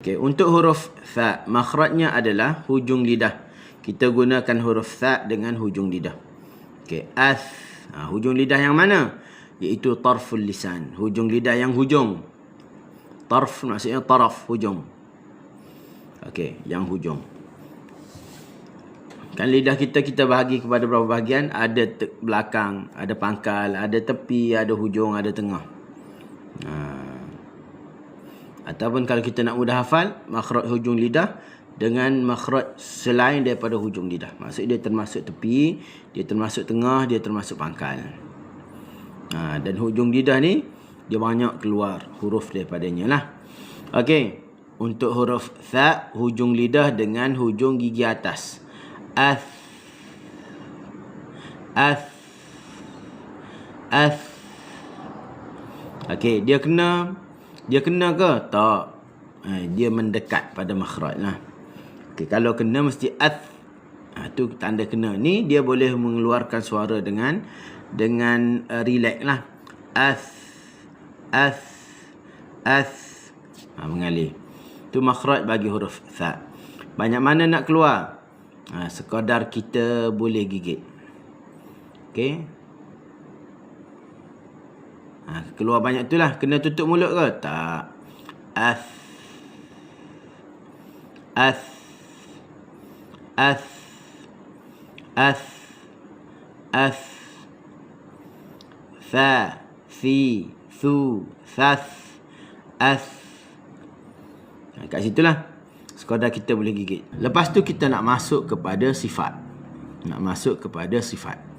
Okay, untuk huruf tha, makhrajnya adalah hujung lidah. Kita gunakan huruf tha dengan hujung lidah. Okay, ath. Ha, hujung lidah yang mana? Iaitu tarful lisan. Hujung lidah yang hujung. Tarf maksudnya taraf, hujung. Okay, yang hujung. Kan lidah kita kita bahagi kepada beberapa bahagian. Ada belakang, ada pangkal, ada tepi, ada hujung, ada tengah. Ha. Ataupun kalau kita nak mudah hafal, makhraj hujung lidah dengan makhraj selain daripada hujung lidah. Maksud dia termasuk tepi, dia termasuk tengah, dia termasuk pangkal. Ha, dan hujung lidah ni, dia banyak keluar huruf daripadanya lah. Okey, untuk huruf tha, hujung lidah dengan hujung gigi atas. Ath. Ath. Ath. Okey, dia kena dia kena ke? Tak. Eh, dia mendekat pada makhraj lah. Okay, kalau kena mesti ath. Ha, tu tanda kena. Ni dia boleh mengeluarkan suara dengan dengan uh, relax lah. Ath. Ath. Ath. Ha, mengalir. Tu makhraj bagi huruf tha. Banyak mana nak keluar? Ha, sekadar kita boleh gigit. Okay. Ha, keluar banyak tu lah. Kena tutup mulut ke? Tak. Ath. Ath. Ath. Ath. Ath. Tha. Fi. Thu. Thath. Ath. Ha, kat situ lah. Sekadar kita boleh gigit. Lepas tu kita nak masuk kepada sifat. Nak masuk kepada sifat.